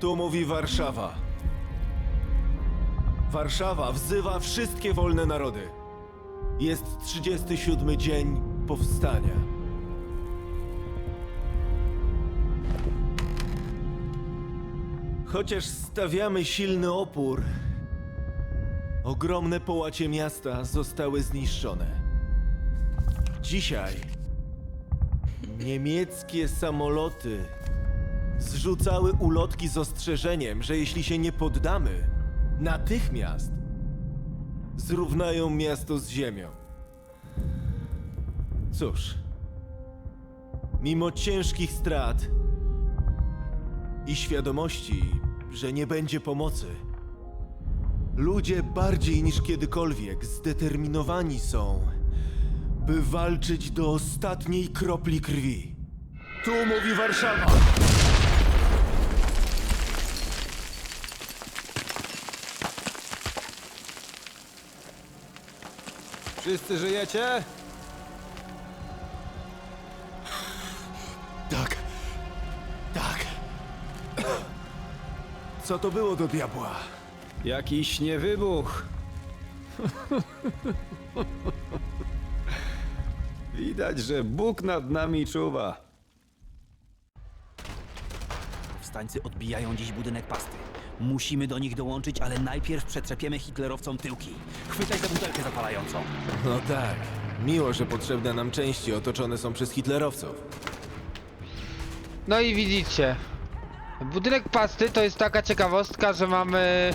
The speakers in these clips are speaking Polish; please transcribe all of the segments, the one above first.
Tu mówi Warszawa. Warszawa wzywa wszystkie wolne narody. Jest 37 dzień powstania. Chociaż stawiamy silny opór, ogromne połacie miasta zostały zniszczone. Dzisiaj niemieckie samoloty zrzucały ulotki z ostrzeżeniem, że jeśli się nie poddamy, natychmiast zrównają miasto z ziemią. Cóż, mimo ciężkich strat i świadomości, że nie będzie pomocy, ludzie bardziej niż kiedykolwiek zdeterminowani są, by walczyć do ostatniej kropli krwi. Tu mówi Warszawa! Wszyscy żyjecie? Tak. Tak. Co to było do diabła? Jakiś niewybuch. Widać, że Bóg nad nami czuwa. Powstańcy odbijają dziś budynek pasty. Musimy do nich dołączyć, ale najpierw przetrzepiemy hitlerowcom tyłki. Chwytaj za butelkę zapalającą. No tak. Miło, że potrzebne nam części otoczone są przez hitlerowców. No i widzicie. Budynek pasty to jest taka ciekawostka, że mamy.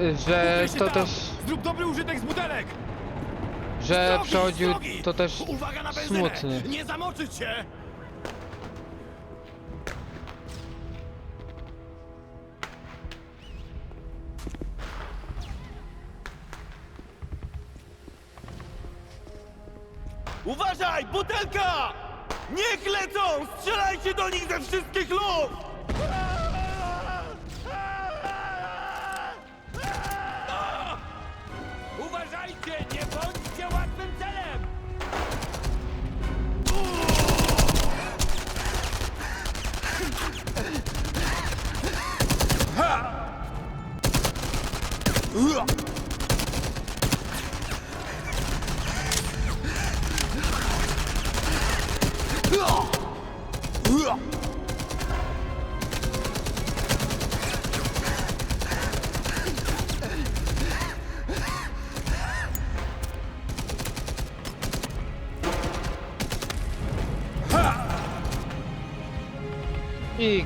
Yy, że to też. Zrób dobry użytek z butelek! Że przechodził to też Uwaga na smutny. Nie zamoczyć się! Butelka! Niech lecą! Strzelajcie do nich ze wszystkich lub! Uważajcie, nie bądźcie łatwym celem!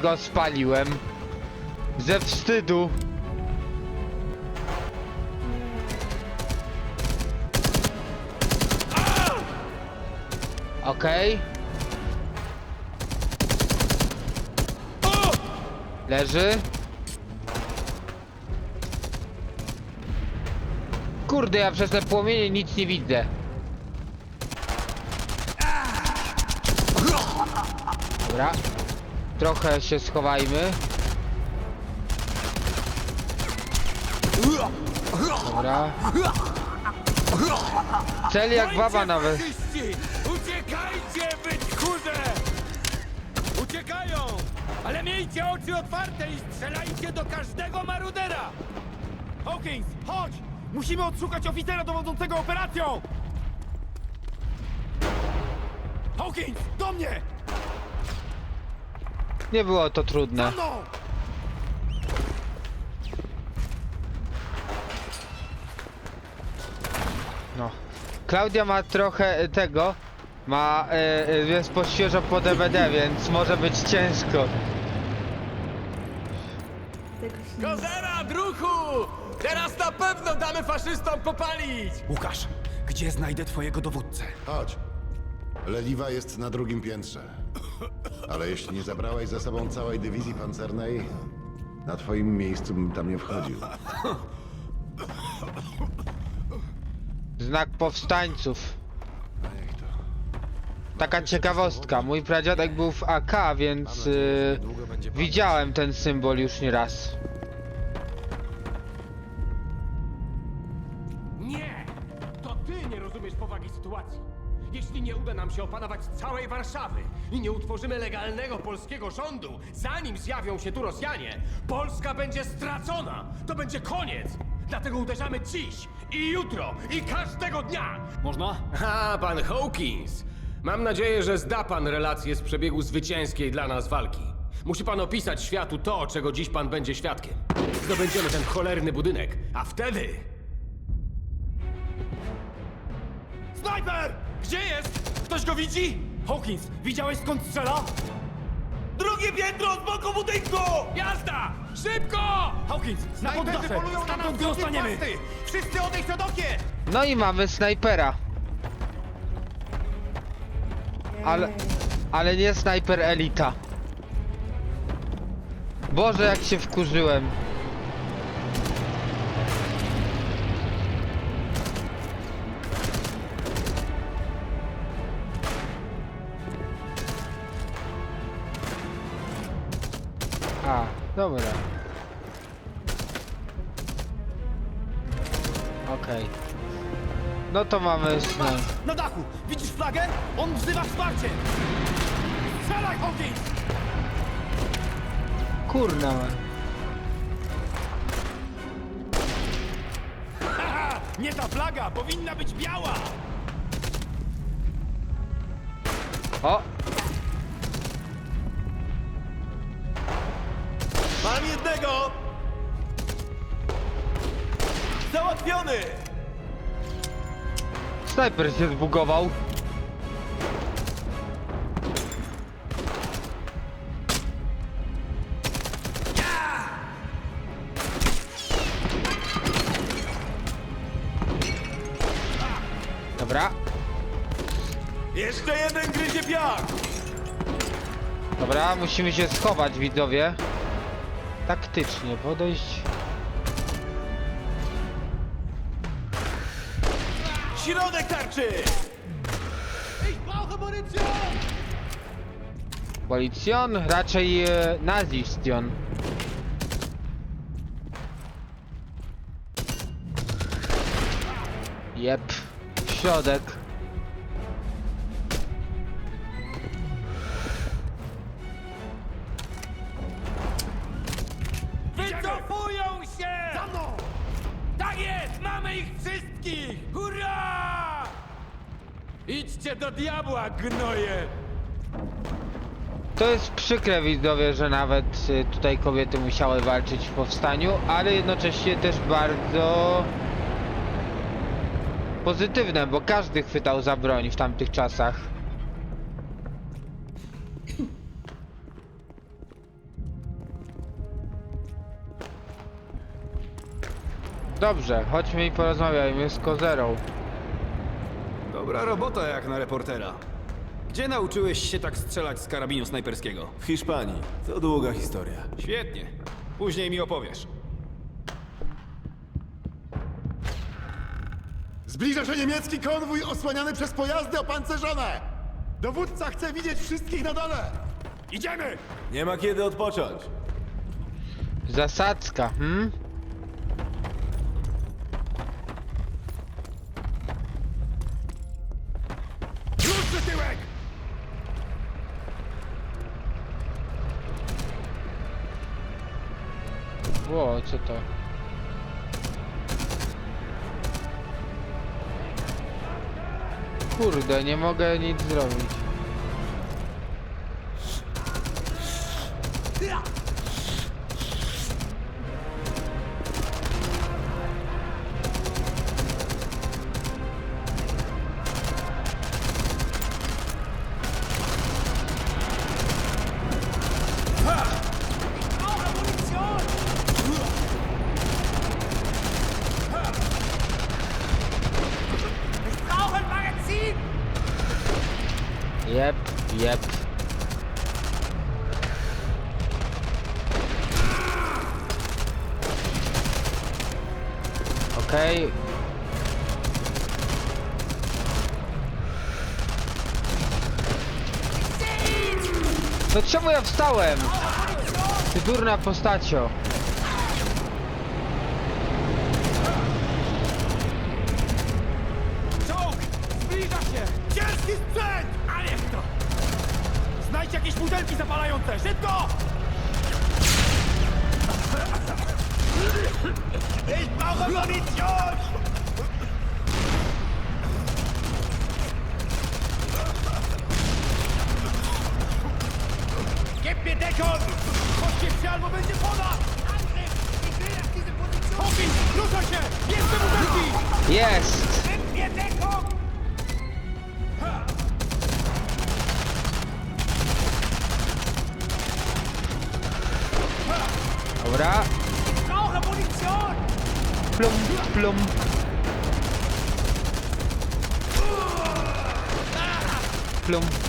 Go spaliłem. Ze wstydu. Okej. Leży. Kurde, ja przez te płomienie nic nie widzę. Dobra. Trochę się schowajmy. Dobra. Cel jak baba nawet. Uciekajcie, wy tchórze! Uciekają! Ale miejcie oczy otwarte i strzelajcie do każdego marudera! Hawkins, chodź! Musimy odszukać oficera dowodzącego operacją! Hawkins, do mnie! Nie było to trudne. No! Klaudia ma trochę e, tego. Ma. E, jest po świeżo po DVD, więc może być ciężko. Kozera, druchu! Teraz na pewno damy faszystom popalić! Łukasz, gdzie znajdę twojego dowódcę? Chodź. Leliwa jest na drugim piętrze. Ale jeśli nie zabrałeś ze sobą całej dywizji pancernej, na twoim miejscu bym tam nie wchodził. Znak powstańców. A niech to. Taka ciekawostka. Mój pradziadek był w AK, więc y, widziałem ten symbol już nie raz. Jeśli nie uda nam się opanować całej Warszawy i nie utworzymy legalnego polskiego rządu, zanim zjawią się tu Rosjanie, Polska będzie stracona. To będzie koniec. Dlatego uderzamy dziś i jutro i każdego dnia. Można? A, pan Hawkins. Mam nadzieję, że zda pan relację z przebiegu zwycięskiej dla nas walki. Musi pan opisać światu to, czego dziś pan będzie świadkiem. Zdobędziemy ten cholerny budynek, a wtedy... Snajper! Gdzie jest? Ktoś go widzi? Hawkins, widziałeś skąd strzela? Drugie piętro z boku budynku! Jazda! Szybko! Hawkins, na poddasze! Stamtąd go dostaniemy! Wszyscy odejść od okien! No i mamy snajpera. Ale, ale nie snajper elita. Boże, jak się wkurzyłem. Dobra. Okej. No to mamy snaj. Na dachu! Widzisz flagę? On wzywa wsparcie! Strzelaj, Hawkins! Kurna. Haha! Nie ta flaga! Powinna być biała! O! Mam jednego! Załatwiony! Snajper się zbugował. Dobra, Jeszcze jeden gryzie piach! dobra, musimy się schować, widzowie. Taktycznie podejść. Środek tarczy! Policjon? Raczej e, nazistion. Jep, środek. Gnoje! To jest przykre widzowie, że nawet y, tutaj kobiety musiały walczyć w powstaniu, ale jednocześnie też bardzo pozytywne, bo każdy chwytał za broń w tamtych czasach. Dobrze, chodźmy i porozmawiajmy z Kozerą. Dobra robota jak na reportera. Gdzie nauczyłeś się tak strzelać z karabinu snajperskiego? W Hiszpanii. To długa historia. Świetnie. Później mi opowiesz. Zbliża się niemiecki konwój osłaniany przez pojazdy opancerzone! Dowódca chce widzieć wszystkich na dole! Idziemy! Nie ma kiedy odpocząć. Zasadzka, hmm? Co to? Kurde, nie mogę nic zrobić. Jep. Okej. No czemu ja wstałem? Ty durna postacio. Ich! Gib mir Deckung! Się, albo będzie woda! Hawkins, ruszaj się! Jest te butelki! Jest! lum Lum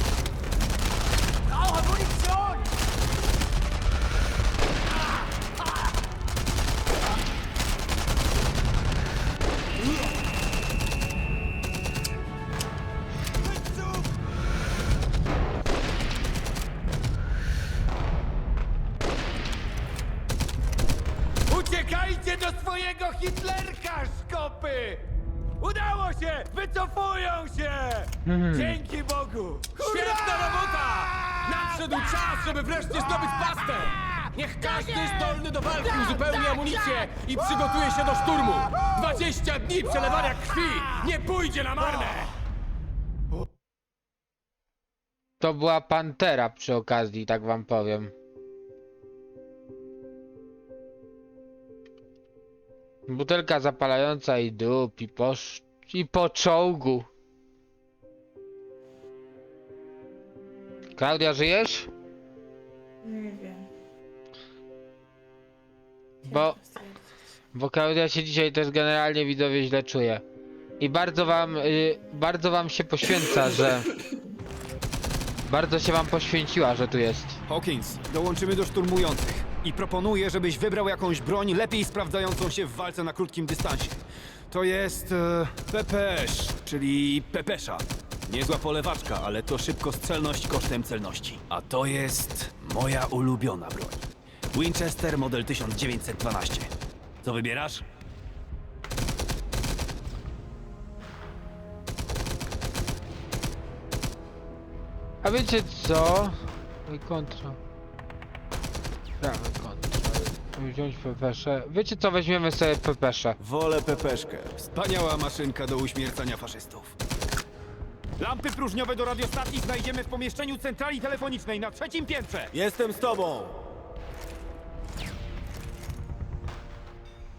wreszcie zdobyć pastę! Niech każdy zdolny do walki uzupełni amunicję i przygotuje się do szturmu! 20 dni przelewania krwi nie pójdzie na marne! To była pantera przy okazji, tak wam powiem. Butelka zapalająca i dup, i po, i po czołgu. Klaudia, żyjesz? Nie wiem. Bo, bo Klaudia się dzisiaj też generalnie widzowie źle czuje. I bardzo wam, y, bardzo wam się poświęca, że... Bardzo się wam poświęciła, że tu jest. Hawkins, dołączymy do szturmujących i proponuję, żebyś wybrał jakąś broń lepiej sprawdzającą się w walce na krótkim dystansie. To jest e, PPS, czyli pepesza. Niezła polewaczka, ale to szybkostrzelność kosztem celności. A to jest moja ulubiona broń. Winchester model 1912. Co wybierasz? A wiecie co? Kontra. Prawy kontra. Wziąć pepesze. Wiecie co? Weźmiemy sobie pepesze. Wolę pepeszkę. Wspaniała maszynka do uśmiercania faszystów. Lampy próżniowe do radiostacji znajdziemy w pomieszczeniu centrali telefonicznej na trzecim piętrze. Jestem z tobą!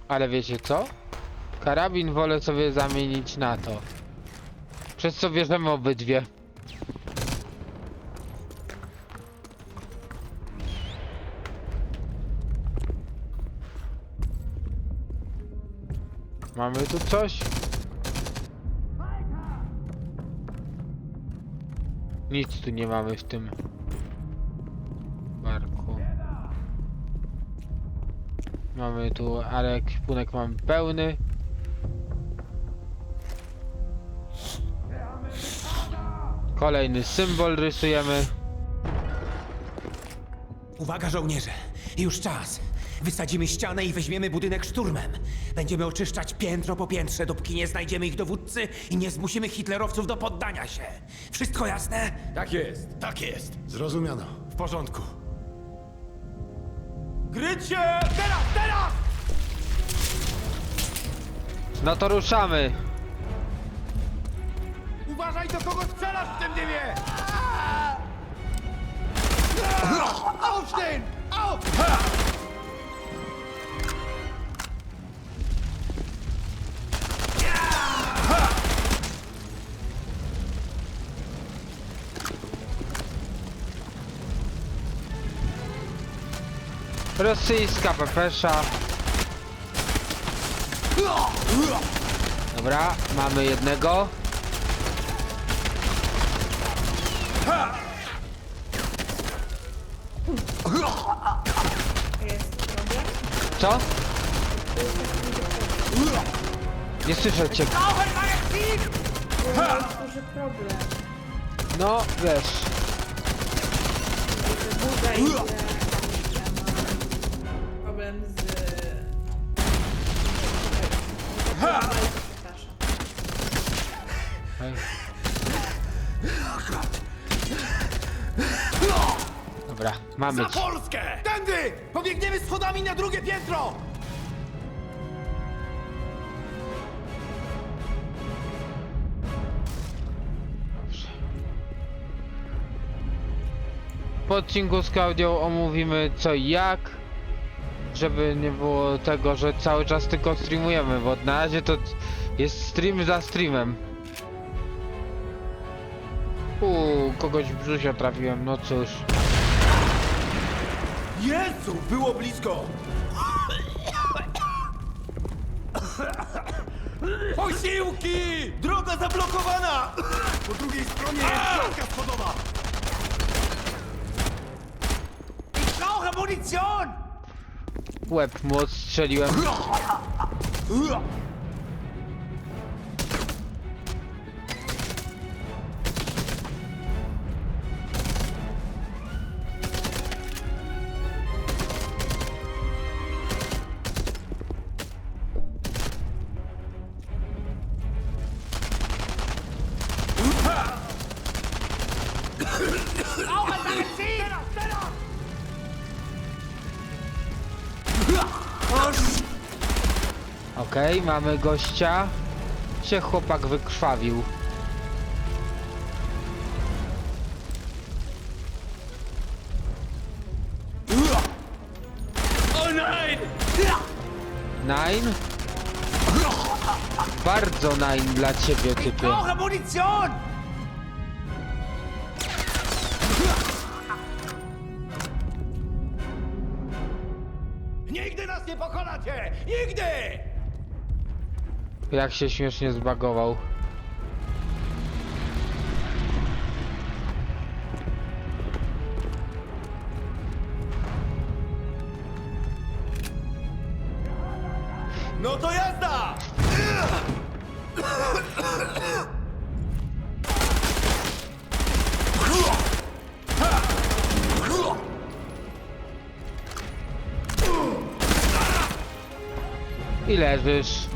Ale wiecie co? Karabin wolę sobie zamienić na to. Przez co bierzemy obydwie. Mamy tu coś? Nic tu nie mamy w tym barku. Mamy tu, ale ekwipunek mamy pełny. Kolejny symbol rysujemy. Uwaga, żołnierze! Już czas! Wysadzimy ścianę i weźmiemy budynek szturmem. Będziemy oczyszczać piętro po piętrze, dopóki nie znajdziemy ich dowódcy i nie zmusimy hitlerowców do poddania się. Wszystko jasne? Tak jest. Tak jest. Zrozumiano. W porządku. Grycie! Teraz, teraz! No to ruszamy. Uważaj, do kogo strzelasz w tym dymie! Aufstehen! Auf! Rosyjska pepesza. Dobra, mamy jednego. Co? Nie słyszę cię. No, wiesz. Mamy Za. Polskę! Tędy! Pobiegniemy schodami na drugie piętro! Po odcinku z Klaudią omówimy co i jak, żeby nie było tego, że cały czas tylko streamujemy, bo na razie to jest stream za streamem. Uuu, kogoś w brzusio trafiłem, no cóż. Jezu, było blisko! Posiłki! Droga zablokowana! Po drugiej stronie jest klamka schodowa! Ich brauche Munition! Łeb mu odstrzeliłem. Auch! Okej, mamy gościa. Się chłopak wykrwawił. Nine? Bardzo nine dla ciebie, Ich typie. brauche! Nigdy! Jak się śmiesznie zbagował. No to I leżysz.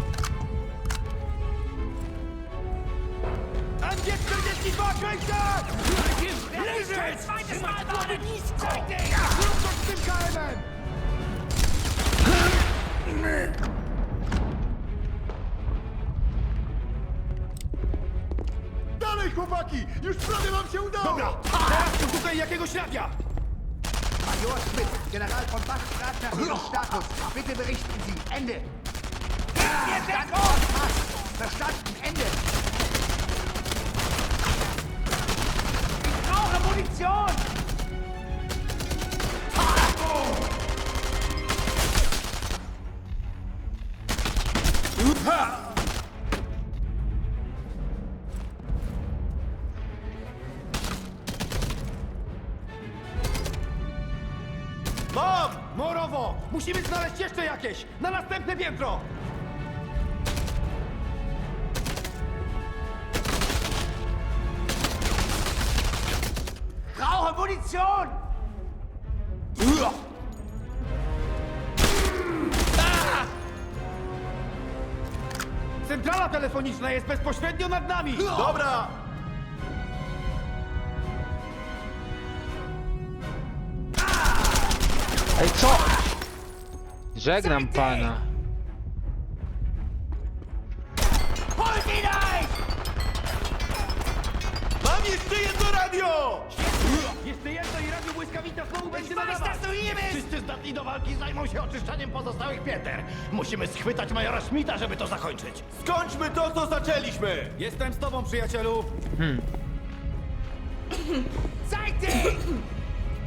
MG42 kręcę! Leżeć! Trzymać głowy nisko! Zrób coś z tym KM-em! Dalej, chłopaki! Już prawie wam się udało! Dobra, teraz szukaj jakiegoś radia! Major Schmidt, General von Bach fragt nach Ihrem Status. Bitte berichten Sie. Ende. Passt. Verstanden. Ende. Ich brauche Munition! Mam! Morowo! Musimy znaleźć jeszcze jakieś! Na następne piętro! Munition! Centrala telefoniczna jest bezpośrednio nad nami! Dobra! Ej, co? Żegnam pana. Będzie nadawać! Wszyscy zdatni do walki zajmą się oczyszczaniem pozostałych pięter. Musimy schwytać majora Schmidta, żeby to zakończyć. Skończmy to, co zaczęliśmy! Jestem z tobą, przyjacielu!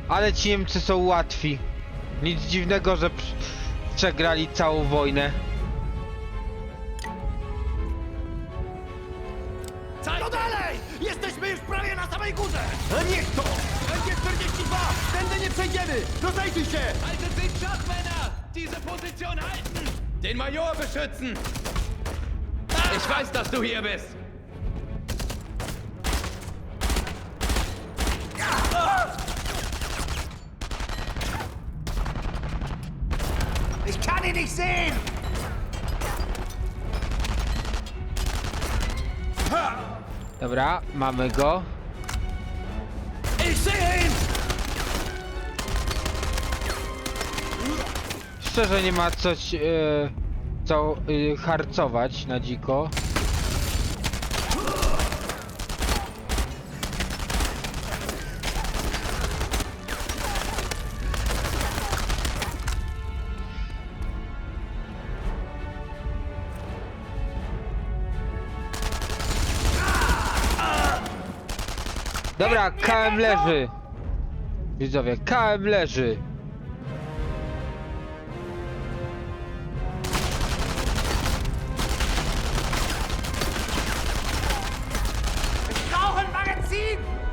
Ale ci Niemcy są łatwi. Nic dziwnego, że pr- przegrali całą wojnę. No dalej! Jesteśmy już prawie na samej górze! A niech to! MG42! Tędy nie przejdziemy! Rozejrzyj się! Haltet sich schach, Männer! Diese Position halten! Den Major beschützen! Ich weiß, dass du hier bist! Ich kann ihn nicht sehen. Dobra, mamy go. Ich sehe ihn! Szczerze nie ma coś, e, co e, harcować na dziko. Dobra, KM leży. Widzowie, KM leży. Magazin!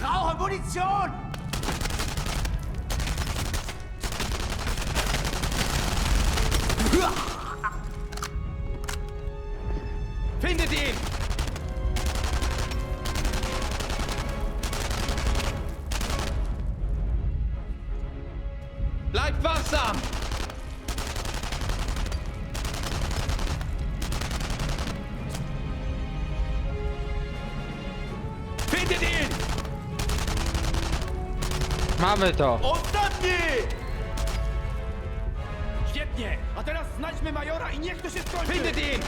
Brauche Munition! Mamy to. Ostatni! Świetnie! A teraz znajdźmy Majora i niech to się skończy! Findet ihn!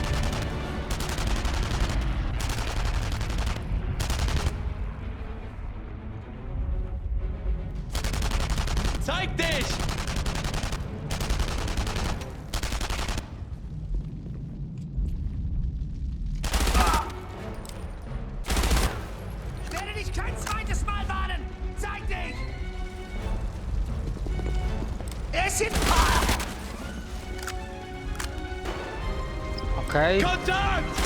Zeig dich! Okej. Kontakt!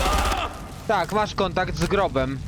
Tak, masz kontakt z grobem.